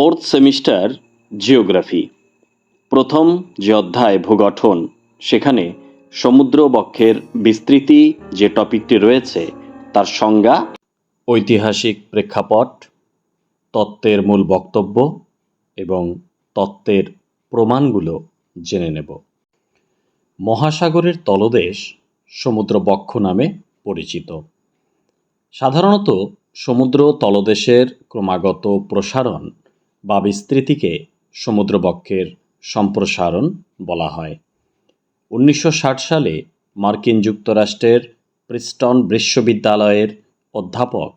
Fourth semester geography, প্রথম যে অধ্যায় ভূগঠন, সেখানে সমুদ্র বক্ষের বিস্তৃতি যে টপিকটি রয়েছে, তার সংজ্ঞা ঐতিহাসিক প্রেক্ষাপট, তত্ত্বের মূল বক্তব্য এবং তত্ত্বের প্রমাণগুলো জেনে নেব। মহাসাগরের তলদেশ সমুদ্র বক্ষ নামে পরিচিত। সাধারণত সমুদ্র তলদেশের ক্রমাগত প্রসারণ বা বিস্তৃতিকে সমুদ্রবক্ষের সম্প্রসারণ বলা হয়। উনিশশো ষাট সালে মার্কিন যুক্তরাষ্ট্রের প্রিস্টন বিশ্ববিদ্যালয়ের অধ্যাপক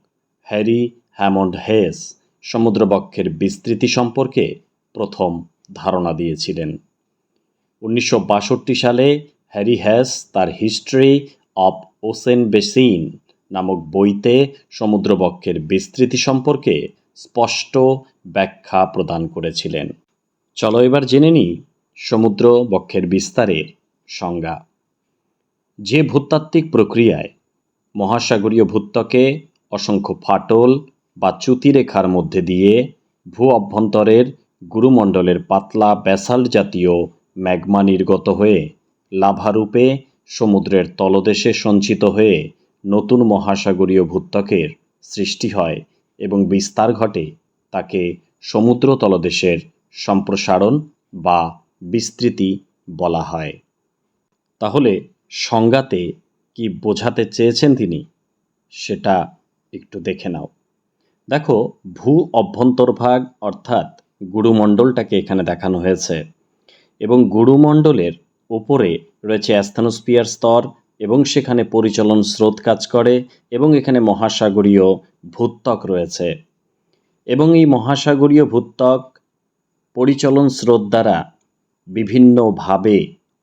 হ্যারি হ্যামন্ড হেস সমুদ্রবক্ষের বিস্তৃতি সম্পর্কে প্রথম ধারণা দিয়েছিলেন। উনিশশো বাষট্টি সালে হ্যারি হ্যাস তার হিস্ট্রি অফ ওসেন বেসিন নামক বইতে সমুদ্রবক্ষের বিস্তৃতি সম্পর্কে স্পষ্ট ব্যাখ্যা প্রদান করেছিলেন। চলো এবার জেনে নিই সমুদ্র বক্ষের বিস্তারের সংজ্ঞা। যে ভূতাত্ত্বিক প্রক্রিয়ায় মহাসাগরীয় ভূত্বকে অসংখ্য ফাটল বা চ্যুতিরেখার মধ্যে দিয়ে ভূ অভ্যন্তরের গুরুমণ্ডলের পাতলা ব্যাসাল্ট জাতীয় ম্যাগমা নির্গত হয়ে লাভারূপে সমুদ্রের তলদেশে সঞ্চিত হয়ে নতুন মহাসাগরীয় ভূত্বকের সৃষ্টি হয় এবং বিস্তার ঘটে তাকে সমুদ্র তলদেশের সম্প্রসারণ বা বিস্তৃতি বলা হয়। তাহলে সংজ্ঞাতে কি বোঝাতে চেয়েছেন তিনি? সেটা একটু দেখে নাও। দেখো, ভূ অভ্যন্তরভাগ অর্থাৎ গুরুমণ্ডলটাকে এখানে দেখানো হয়েছে এবং গুরুমণ্ডলের ওপরে রয়েছে অ্যাস্থানোস্পিয়ার স্তর এবং সেখানে পরিচলন স্রোত কাজ করে এবং এখানে মহাসাগরীয় ভূত্বক রয়েছে। এবং এই মহাসাগরীয় ভূত্বক পরিচলন স্রোত দ্বারা বিভিন্নভাবে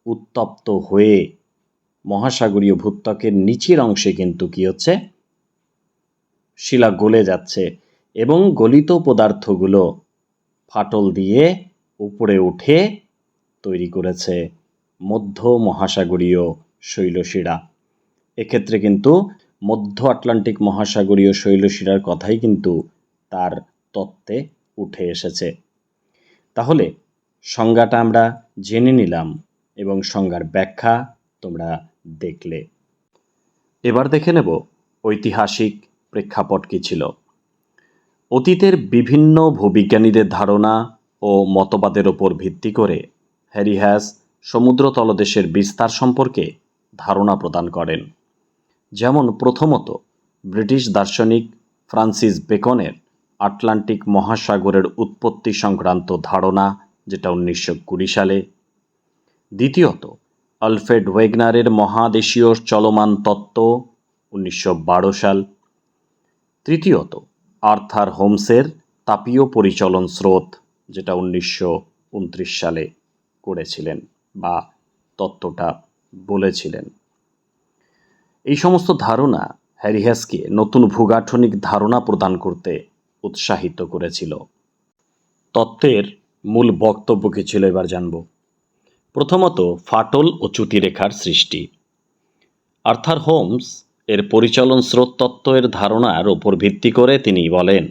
উত্তপ্ত হয়ে মহাসাগরীয় ভূত্বকের নিচের অংশে কিন্তু কি হচ্ছে? শিলা গলে যাচ্ছে এবং গলিত পদার্থগুলো ফাটল দিয়ে উপরে উঠে তৈরি করেছে মধ্য মহাসাগরীয় শৈলশিরা। এক্ষেত্রে কিন্তু মধ্য আটলান্টিক মহাসাগরীয় শৈলশিরার কথাই কিন্তু তার তত্ত্বে উঠে এসেছে। তাহলে সংজ্ঞাটা আমরা জেনে নিলাম এবং সংজ্ঞার ব্যাখ্যা তোমরা দেখলে। এবার দেখে নেব ঐতিহাসিক প্রেক্ষাপট কী ছিল। অতীতের বিভিন্ন ভূবিজ্ঞানীদের ধারণা ও মতবাদের ওপর ভিত্তি করে হ্যারি হ্যাস সমুদ্র তলদেশের বিস্তার সম্পর্কে ধারণা প্রদান করেন। যেমন প্রথমত ব্রিটিশ দার্শনিক ফ্রান্সিস বেকনের আটলান্টিক মহাসাগরের উৎপত্তি সংক্রান্ত ধারণা, যেটা উনিশশো কুড়ি সালে। দ্বিতীয়ত, আলফ্রেড ওয়েগনারের মহাদেশীয় চলমান তত্ত্ব, উনিশশো বারো সাল। তৃতীয়ত, আর্থার হোমসের তাপীয় পরিচলন স্রোত, যেটা উনিশশো উনত্রিশ সালে করেছিলেন বা তত্ত্বটা বলেছিলেন। এই সমস্ত ধারণা হ্যারিহ্যাসকে নতুন ভূগাঠনিক ধারণা প্রদান করতে উৎসাহিত করেছিল। তত্ত্বের মূল বক্তব্য কী ছিল এবার জানব। প্রথমত, ফাটল ও চ্যুতিরেখার সৃষ্টি। আর্থার হোমস এর পরিচলন স্রোত তত্ত্বের ধারণার উপর ভিত্তি করে তিনি বলেন,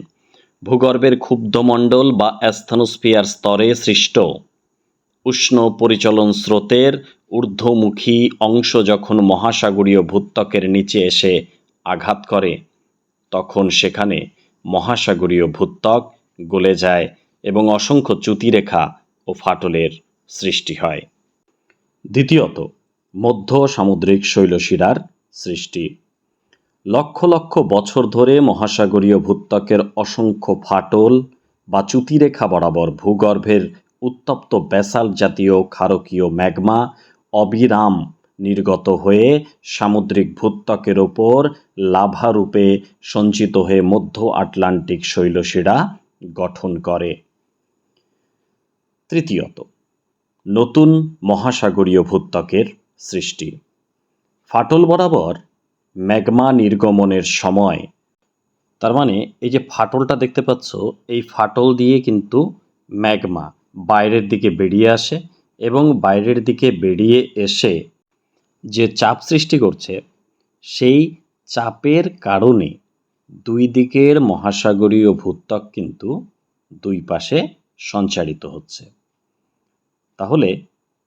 ভূগর্ভের ক্ষুব্ধমণ্ডল বা অ্যাস্থনোস্ফিয়ার স্তরে সৃষ্ট উষ্ণ পরিচলন স্রোতের ঊর্ধ্বমুখী অংশ যখন মহাসাগরীয় ভূত্বকের নিচে এসে আঘাত করে, তখন সেখানে মহাসাগরীয় ভূত্বক গলে যায় এবং অসংখ্য চ্যুতিরেখা ও ফাটলের সৃষ্টি হয়। দ্বিতীয়ত, মধ্য সামুদ্রিক শৈলশিরার সৃষ্টি। লক্ষ লক্ষ বছর ধরে মহাসাগরীয় ভূত্বকের অসংখ্য ফাটল বা চ্যুতিরেখা বরাবর ভূগর্ভের উত্তপ্ত ব্যাসাল জাতীয় ক্ষারকীয় ম্যাগমা অবিরাম নির্গত হয়ে সামুদ্রিক ভূত্বকের ওপর লাভারূপে সঞ্চিত হয়ে মধ্য আটলান্টিক শৈলশিরা গঠন করে। তৃতীয়ত, নতুন মহাসাগরীয় ভূত্বকের সৃষ্টি। ফাটল বরাবর ম্যাগমা নির্গমনের সময়, তার মানে এই যে ফাটলটা দেখতে পাচ্ছ, এই ফাটল দিয়ে কিন্তু ম্যাগমা বাইরের দিকে বেরিয়ে আসে এবং বাইরের দিকে বেরিয়ে এসে যে চাপ সৃষ্টি করছে, সেই চাপের কারণে দুই দিকের মহাসাগরীয় ভূত্বক কিন্তু দুই পাশে সঞ্চারিত হচ্ছে। তাহলে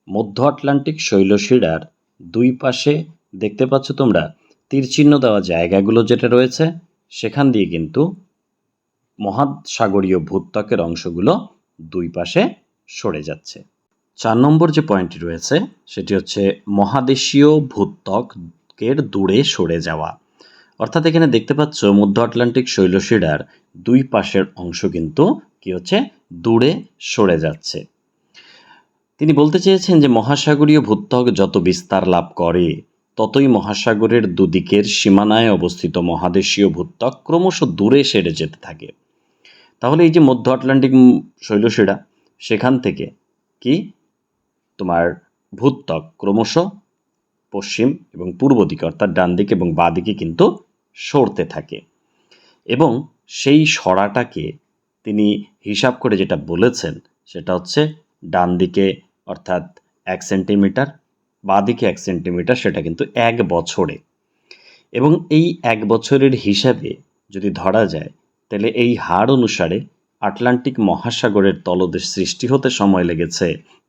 মধ্য আটলান্টিক শৈলশিরার দুই পাশে দেখতে পাচ্ছ তোমরা, তীরচিহ্ন দেওয়া জায়গাগুলো যেটা রয়েছে, সেখান দিয়ে কিন্তু মহাসাগরীয় ভূত্বকের অংশগুলো দুই পাশে সরে যাচ্ছে। চার নম্বর যে পয়েন্টটি রয়েছে, সেটি হচ্ছে মহাদেশীয় ভূত্বকের দূরে সরে যাওয়া। অর্থাৎ এখানে দেখতে পাচ্ছ মধ্য আটলান্টিক শৈলশিরার দুই পাশের অংশ কিন্তু কি হচ্ছে? দূরে সরে যাচ্ছে। তিনি বলতে চেয়েছেন যে মহাসাগরীয় ভূত্বক যত বিস্তার লাভ করে, ততই মহাসাগরের দুদিকের সীমানায় অবস্থিত মহাদেশীয় ভূত্বক ক্রমশ দূরে সেরে যেতে থাকে। তাহলে এই যে মধ্য আটলান্টিক শৈলশিরা, সেখান থেকে কি তোমার ভূত্বক ক্রমশ পশ্চিম এবং পূর্ব দিকে, অর্থাৎ ডান দিকে এবং বাঁ দিকে কিন্তু সরতে থাকে। এবং সেই সরাটাকে তিনি হিসাব করে যেটা বলেছেন, সেটা হচ্ছে ডান দিকে, অর্থাৎ এক সেন্টিমিটার, বাঁ দিকে এক সেন্টিমিটার, সেটা কিন্তু এক বছরে। এবং এই এক বছরের হিসাবে যদি ধরা যায়, তাহলে এই হার অনুসারে আটলান্টিক মহাসাগরের তলদেশ সৃষ্টি হতে সময় লেগেছে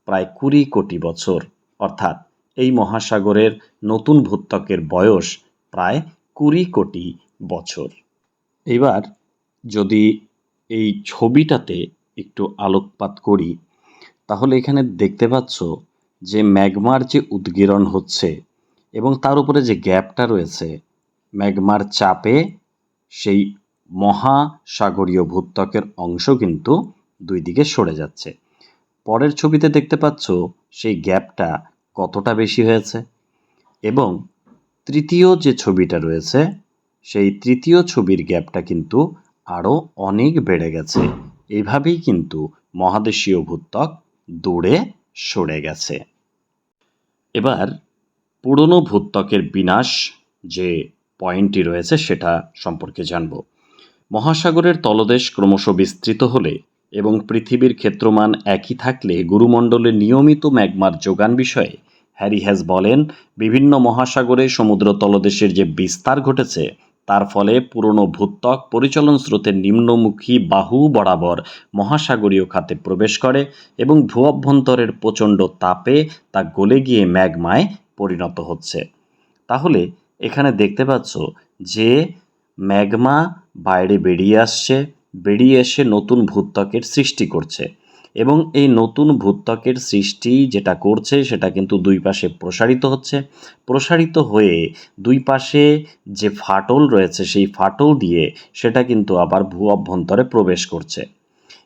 প্রায় কুড়ি কোটি বছর। অর্থাৎ এই মহাসাগরের নতুন ভূত্বকের বয়স প্রায় কুড়ি কোটি বছর। এবার যদি এই ছবিটাতে একটু আলোকপাত করি, তাহলে এখানে দেখতে পাচ্ছ যে ম্যাগমার যে উদ্গীরণ হচ্ছে এবং তার উপরে যে গ্যাপটা রয়েছে, ম্যাগমার চাপে সেই মহাসাগরীয় ভূত্বকের অংশ কিন্তু দুই দিকে সরে যাচ্ছে। পরের ছবিতে দেখতে পাচ্ছ সেই গ্যাপটা কতটা বেশি হয়েছে। এবং তৃতীয় যে ছবিটা রয়েছে, সেই তৃতীয় ছবির গ্যাপটা কিন্তু আরও অনেক বেড়ে গেছে। এইভাবেই কিন্তু মহাদেশীয় ভূত্বক দূরে সরে গেছে। এবার পুরনো ভূত্বকের বিনাশ যে পয়েন্টটি রয়েছে, সেটা সম্পর্কে জানব। মহাসাগরের তলদেশ ক্রমশ বিস্তৃত হলে এবং পৃথিবীর ক্ষেত্রমান একই থাকলে গুরুমণ্ডলে নিয়মিত ম্যাগমার যোগান বিষয়ে হ্যারি হ্যাজ বলেন, বিভিন্ন মহাসাগরে সমুদ্র তলদেশের যে বিস্তার ঘটেছে, তার ফলে পুরনো ভূত্বক পরিচলন স্রোতের নিম্নমুখী বাহু বরাবর মহাসাগরীয় খাতে প্রবেশ করে এবং ভূ অভ্যন্তরের প্রচণ্ড তাপে তা গলে গিয়ে ম্যাগমায় পরিণত হচ্ছে। তাহলে এখানে দেখতে পাচ্ছ যে ম্যাগমা বাইরে বেরিয়ে আসছে। বেরিয়ে এসে নতুন ভূত্বকের সৃষ্টি করছে। এবং এই নতুন ভূত্বকের সৃষ্টি যেটা করছে, সেটা কিন্তু দুই পাশে প্রসারিত হচ্ছে। প্রসারিত হয়ে দুই পাশে যে ফাটল রয়েছে, সেই ফাটল দিয়ে সেটা কিন্তু আবার ভূ অভ্যন্তরে প্রবেশ করছে।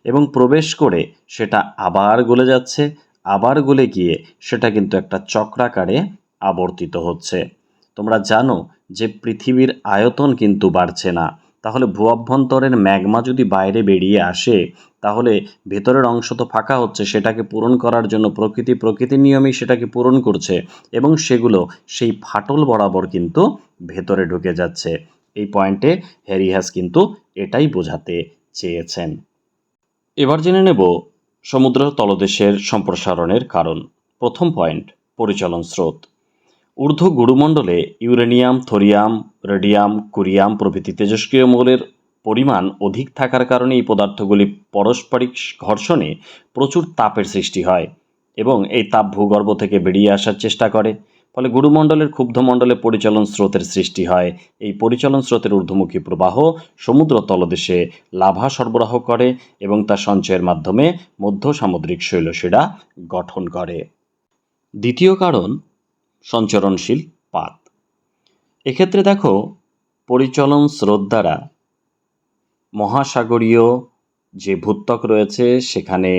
এবং প্রবেশ করে সেটা আবার গলে যাচ্ছে, আবার গলে গিয়ে সেটা কিন্তু একটা চক্রাকারে আবর্তিত হচ্ছে। তোমরা জানো যে পৃথিবীর আয়তন কিন্তু বাড়ছে না। তাহলে ভূ অভ্যন্তরের ম্যাগমা যদি বাইরে বেরিয়ে আসে, তাহলে ভেতরের অংশ তো ফাঁকা হচ্ছে, সেটাকে পূরণ করার জন্য প্রকৃতি প্রকৃতির নিয়মেই সেটাকে পূরণ করছে এবং সেগুলো সেই ফাটল বরাবর কিন্তু ভেতরে ঢুকে যাচ্ছে। এই পয়েন্টে হ্যারিহাস কিন্তু এটাই বোঝাতে চেয়েছেন। এবার জেনে নেব সমুদ্র তলদেশের সম্প্রসারণের কারণ। প্রথম পয়েন্ট, পরিচলন স্রোত। ঊর্ধ্ব গুরুমণ্ডলে ইউরেনিয়াম, থোরিয়াম, রেডিয়াম, কুরিয়াম প্রভৃতি তেজস্ক্রিয় মৌলের পরিমাণ অধিক থাকার কারণে এই পদার্থগুলি পারস্পরিক ঘর্ষণে প্রচুর তাপের সৃষ্টি হয় এবং এই তাপ ভূগর্ভ থেকে বেরিয়ে আসার চেষ্টা করে। ফলে গুরুমণ্ডলের ক্ষুব্ধমণ্ডলে পরিচলন স্রোতের সৃষ্টি হয়। এই পরিচলন স্রোতের ঊর্ধ্বমুখী প্রবাহ সমুদ্র তলদেশে লাভা সরবরাহ করে এবং তা সঞ্চয়ের মাধ্যমে মধ্য সামুদ্রিক শৈলশিরা গঠন করে। দ্বিতীয় কারণ সঞ্চরণশীল পাত। এক্ষেত্রে দেখো, পরিচলন স্রোত দ্বারা মহাসাগরীয় যে ভূত্বক রয়েছে, সেখানে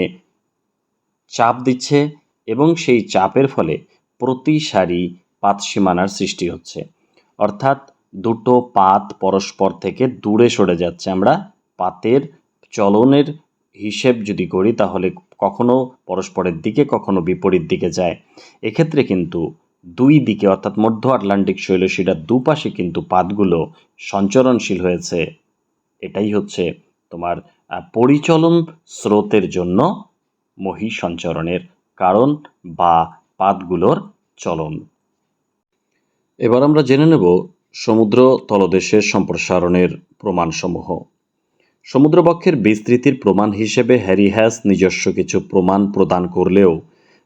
চাপ দিচ্ছে এবং সেই চাপের ফলে প্রতি সারি পাত সীমানার সৃষ্টি হচ্ছে। অর্থাৎ দুটো পাত পরস্পর থেকে দূরে সরে যাচ্ছে। আমরা পাতের চলনের হিসেব যদি করি, তাহলে কখনো পরস্পরের দিকে, কখনো বিপরীত দিকে যায়। এক্ষেত্রে কিন্তু দুই দিকে, অর্থাৎ মধ্য আটলান্টিক শৈলশিরার দুপাশে কিন্তু পাতগুলো সঞ্চরণশীল হয়েছে। এটাই হচ্ছে তোমার পরিচলন স্রোতের জন্য মহি সঞ্চরণের কারণ বা পাতগুলোর চলন। এবার আমরা জেনে নেব সমুদ্র তলদেশের সম্প্রসারণের প্রমাণসমূহ। সমুদ্রবক্ষের বিস্তৃতির প্রমাণ হিসেবে হ্যারি হ্যাস নিজস্ব কিছু প্রমাণ প্রদান করলেও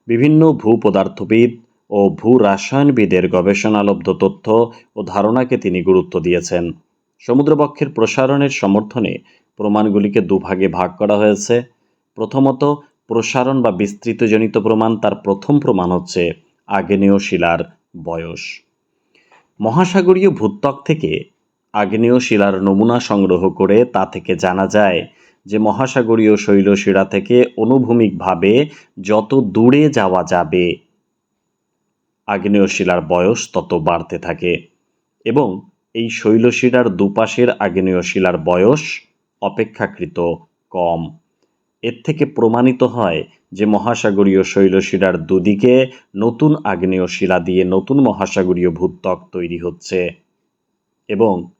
বিভিন্ন ভূপদার্থবিদ ও ভূ রাসায়নবিদের গবেষণালব্ধ তথ্য ও ধারণাকে তিনি গুরুত্ব দিয়েছেন। সমুদ্রবক্ষের প্রসারণের সমর্থনে প্রমাণগুলিকে দুভাগে ভাগ করা হয়েছে। প্রথমত, প্রসারণ বা বিস্তৃতজনিত প্রমাণ তার প্রথম প্রমাণ হচ্ছে আগ্নেয় শিলার বয়স। মহাসাগরীয় ভূত্বক থেকে আগ্নেয় শিলার নমুনা সংগ্রহ করে তা থেকে জানা যায় যে মহাসাগরীয় শৈলশিরা থেকে অনুভূমিকভাবে যত দূরে যাওয়া যাবে আগ্নেয় শিলার বয়স তত বাড়তে থাকে এবং এই শৈলশিরার দুপাশের আগ্নেয় শিলার বয়স অপেক্ষাকৃত কম। এর থেকে প্রমাণিত হয় যে মহাসাগরীয় শৈলশিরার দুদিকে নতুন আগ্নেয় শিলা দিয়ে নতুন মহাসাগরীয় ভূত্বক তৈরি হচ্ছে এবং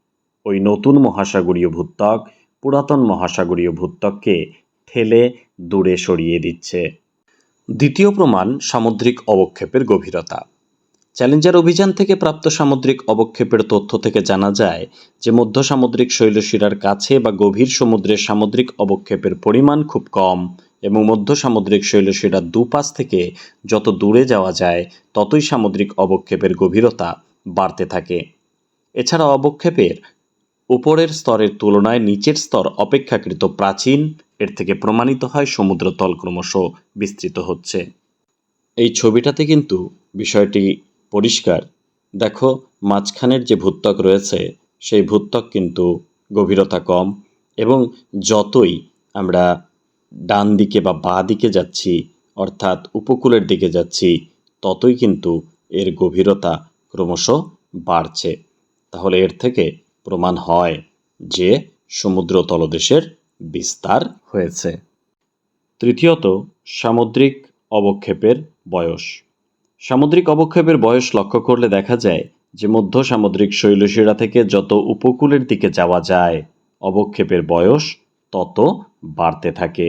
ওই নতুন মহাসাগরীয় ভূত্বক পুরাতন মহাসাগরীয় ভূত্বককে ঠেলে দূরে সরিয়ে দিচ্ছে। দ্বিতীয় প্রমাণ সামুদ্রিক অবক্ষেপের গভীরতা। চ্যালেঞ্জার অভিযান থেকে প্রাপ্ত সামুদ্রিক অবক্ষেপের তথ্য থেকে জানা যায় যে মধ্য সামুদ্রিক শৈলশিরার কাছে বা গভীর সমুদ্রের সামুদ্রিক অবক্ষেপের পরিমাণ খুব কম এবং মধ্য সামুদ্রিক শৈলশিরার দুপাশ থেকে যত দূরে যাওয়া যায়, ততই সামুদ্রিক অবক্ষেপের গভীরতা বাড়তে থাকে। এছাড়া অবক্ষেপের উপরের স্তরের তুলনায় নিচের স্তর অপেক্ষাকৃত প্রাচীন, এর থেকে প্রমাণিত হয় সমুদ্রতল ক্রমশ বিস্তৃত হচ্ছে। এই ছবিটাতে কিন্তু বিষয়টি পরিষ্কার। দেখো, মাঝখানের যে ভূত্বক রয়েছে, সেই ভূত্বক কিন্তু গভীরতা কম এবং যতই আমরা ডান দিকে বা বাঁ দিকে যাচ্ছি, অর্থাৎ উপকূলের দিকে যাচ্ছি, ততই কিন্তু এর গভীরতা ক্রমশ বাড়ছে। তাহলে এর থেকে প্রমাণ হয় যে সমুদ্র তলদেশের বিস্তার হয়েছে। তৃতীয়ত, সামুদ্রিক অবক্ষেপের বয়স। সামুদ্রিক অবক্ষেপের বয়স লক্ষ্য করলে দেখা যায় যে মধ্য সামুদ্রিক শৈলশিরা থেকে যত উপকূলের দিকে যাওয়া যায়, অবক্ষেপের বয়স তত বাড়তে থাকে।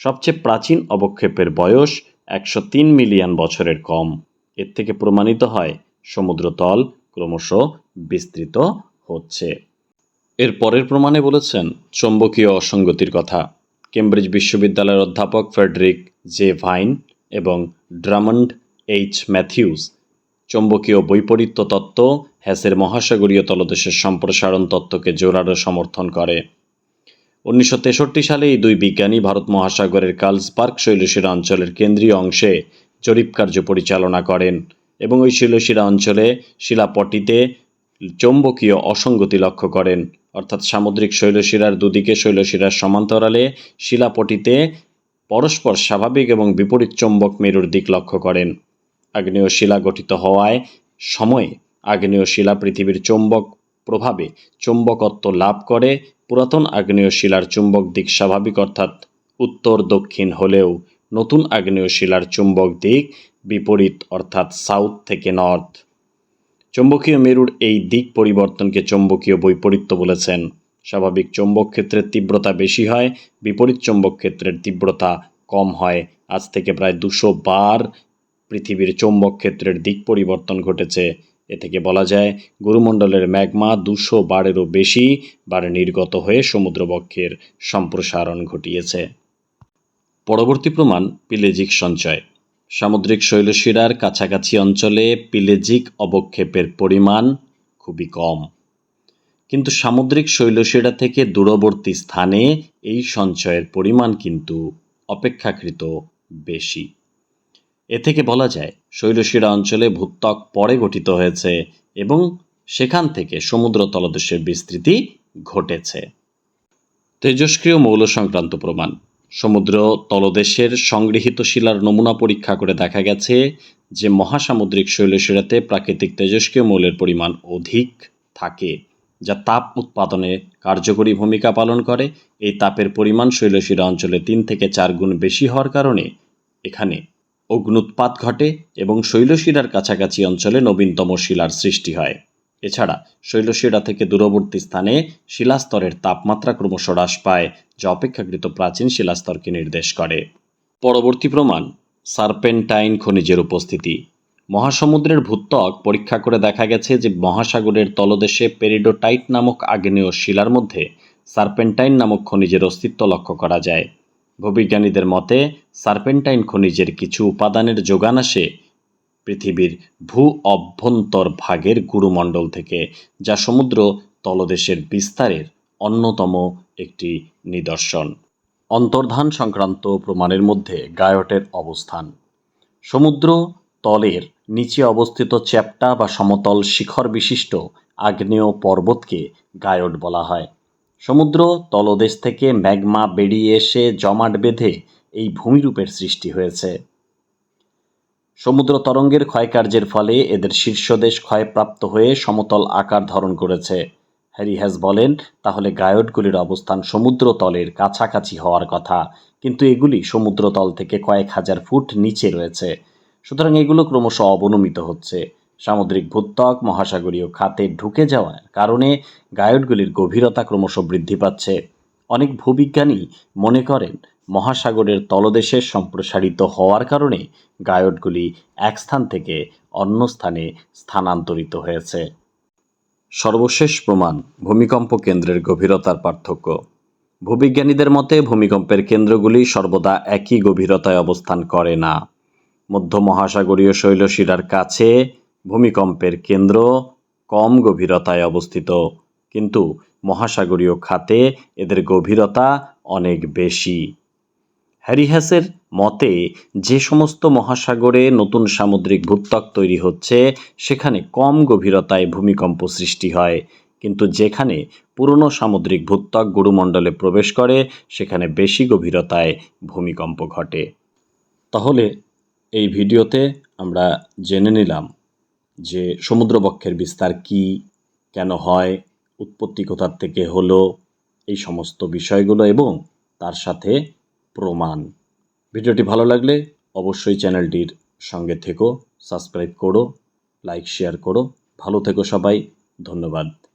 সবচেয়ে প্রাচীন অবক্ষেপের বয়স একশো তিন মিলিয়ন বছরের কম। এর থেকে প্রমাণিত হয় সমুদ্রতল ক্রমশ বিস্তৃত হচ্ছে। এর পরের প্রমাণে বলেছেন চৌম্বকীয় অসঙ্গতির কথা। কেমব্রিজ বিশ্ববিদ্যালয়ের অধ্যাপক ফেডরিক জে ভাইন এবং ড্রামন্ড এইচ ম্যাথিউস চৌম্বকীয় বৈপরীত্য তত্ত্ব হ্যাসের মহাসাগরীয় তলদেশের সম্প্রসারণ তত্ত্বকে জোরালো সমর্থন করে। উনিশশো তেষট্টি সালে এই দুই বিজ্ঞানী ভারত মহাসাগরের কার্লসবার্গ শৈলশিরা অঞ্চলের কেন্দ্রীয় অংশে জরিপ কার্য পরিচালনা করেন এবং ওই শৈলশিরা অঞ্চলে শিলাপটিতে চৌম্বকীয় অসঙ্গতি লক্ষ্য করেন। অর্থাৎ সামুদ্রিক শৈলশিরার দুদিকে শৈলশিরার সমান্তরালে শিলাপটিতে পরস্পর স্বাভাবিক এবং বিপরীত চৌম্বক মেরুর দিক লক্ষ্য করেন। আগ্নেয় শিলা গঠিত হওয়ায় সময়ে আগ্নেয় শিলা পৃথিবীর চৌম্বক প্রভাবে চৌম্বকত্ব লাভ করে। পুরাতন আগ্নেয় শিলার চুম্বক দিক স্বাভাবিক, অর্থাৎ উত্তর দক্ষিণ হলেও নতুন আগ্নেয় শিলার চুম্বক দিক বিপরীত, অর্থাৎ সাউথ থেকে নর্থ চৌম্বকীয় মেরুর এই দিক পরিবর্তনকে চৌম্বকীয় বৈপরীত্য বলেছেন। স্বাভাবিক চৌম্বক ক্ষেত্রের তীব্রতা বেশি হয়, বিপরীত চৌম্বক ক্ষেত্রের তীব্রতা কম হয়। আজ থেকে প্রায় দুশো বার পৃথিবীর চৌম্বক ক্ষেত্রের দিক পরিবর্তন ঘটেছে। এ থেকে বলা যায়, গুরুমণ্ডলের ম্যাগমা দুশো বারেরও বেশি বার নির্গত হয়ে সমুদ্রবক্ষের সম্প্রসারণ ঘটিয়েছে। পরবর্তী প্রমাণ পিলেজিক সঞ্চয়। সামুদ্রিক শৈলশিরার কাছাকাছি অঞ্চলে পিলেজিক অবক্ষেপের পরিমাণ খুবই কম। কিন্তু সামুদ্রিক শৈলশিরা থেকে দূরবর্তী স্থানে এই সঞ্চয়ের পরিমাণ কিন্তু অপেক্ষাকৃত বেশি। এ থেকে বলা যায় শৈলশিরা অঞ্চলে ভূত্বক পরে গঠিত হয়েছে এবং সেখান থেকে সমুদ্র তলদেশের বিস্তৃতি ঘটেছে। তেজস্ক্রিয় মৌল সংক্রান্ত প্রমাণ, সমুদ্র তলদেশের সংগৃহীত শিলার নমুনা পরীক্ষা করে দেখা গেছে যে মহাসামুদ্রিক শৈলশিরাতে প্রাকৃতিক তেজস্ক্রিয় মৌলের পরিমাণ অধিক থাকে, যা তাপ উৎপাদনে কার্যকরী ভূমিকা পালন করে। এই তাপের পরিমাণ শৈলশিরা অঞ্চলে তিন থেকে চার গুণ বেশি হওয়ার কারণে এখানে অগ্নুৎপাত ঘটে এবং শৈলশিরার কাছাকাছি অঞ্চলে নবীনতম শিলার সৃষ্টি হয়। এছাড়া, শৈলশিরা থেকে দূরবর্তী স্থানে শিলাস্তরের তাপমাত্রা ক্রমশ হ্রাস পায়, যা অপেক্ষাকৃত প্রাচীন শিলাস্তরকে নির্দেশ করে। পরবর্তী প্রমাণ, সার্পেন্টাইন খনিজের উপস্থিতি। মহাসমুদ্রের ভূত্বক পরীক্ষা করে দেখা গেছে যে মহাসাগরের তলদেশে পেরিডোটাইট নামক আগ্নেয় শিলার মধ্যে সার্পেন্টাইন নামক খনিজের অস্তিত্ব লক্ষ্য করা যায়। ভূবিজ্ঞানীদের মতে, সার্পেন্টাইন খনিজের কিছু উপাদানের যোগান আসে পৃথিবীর ভূ অভ্যন্তর ভাগের গুরুমণ্ডল থেকে, যা সমুদ্র তলদেশের বিস্তারের অন্যতম একটি নিদর্শন। অন্তর্ধান সংক্রান্ত প্রমাণের মধ্যে গায়টের অবস্থান। সমুদ্র তলের নিচে অবস্থিত চ্যাপ্টা বা সমতল শিখর বিশিষ্ট আগ্নেয় পর্বতকে গায়ট বলা হয়। সমুদ্র তলদেশ থেকে ম্যাগমা বেরিয়ে এসে জমাট বেঁধে এই ভূমিরূপের সৃষ্টি হয়েছে। সমুদ্র তরঙ্গের ক্ষয়কার্যের ফলে এদের শীর্ষদেশ ক্ষয়প্রাপ্ত হয়ে সমতল আকার ধারণ করেছে। হ্যারি হ্যাজ বলেন, তাহলে গায়টগুলির অবস্থান সমুদ্র তলের কাছাকাছি হওয়ার কথা। কিন্তু এগুলি সমুদ্রতল থেকে কয়েক হাজার ফুট নিচে রয়েছে। সুতরাং এগুলো ক্রমশ অবনমিত হচ্ছে। সামুদ্রিক ভূত্বক মহাসাগরীয় খাতে ঢুকে যাওয়ার কারণে গায়টগুলির গভীরতা ক্রমশ বৃদ্ধি পাচ্ছে। অনেক ভূবিজ্ঞানী মনে করেন, মহাসাগরের তলদেশে সম্প্রসারিত হওয়ার কারণে গায়টগুলি এক স্থান থেকে অন্য স্থানে স্থানান্তরিত হয়েছে। সর্বশেষ প্রমাণ, ভূমিকম্প কেন্দ্রের গভীরতার পার্থক্য। ভূবিজ্ঞানীদের মতে, ভূমিকম্পের কেন্দ্রগুলি সর্বদা একই গভীরতায় অবস্থান করে না। মধ্য মহাসাগরীয় শৈলশিরার কাছে ভূমিকম্পের কেন্দ্র কম গভীরতায় অবস্থিত। কিন্তু মহাসাগরীয় খাতে এদের গভীরতা অনেক বেশি। হ্যারিহাসের মতে, যে সমস্ত মহাসাগরে নতুন সামুদ্রিক ভূত্বক তৈরি হচ্ছে, সেখানে কম গভীরতায় ভূমিকম্প সৃষ্টি হয়। কিন্তু যেখানে পুরনো সামুদ্রিক ভূত্বক গুরুমণ্ডলে প্রবেশ করে, সেখানে বেশি গভীরতায় ভূমিকম্প ঘটে। তাহলে এই ভিডিওতে আমরা জেনে নিলাম যে সমুদ্রবক্ষের বিস্তার কি, কেন হয়, উৎপত্তি কোথার থেকে হলো, এই সমস্ত বিষয়গুলো এবং তার সাথে প্রমাণ। ভিডিওটি ভালো লাগলে অবশ্যই চ্যানেলটির সঙ্গে থেকো, সাবস্ক্রাইব করো, লাইক, শেয়ার করো। ভালো থেকো সবাই, ধন্যবাদ।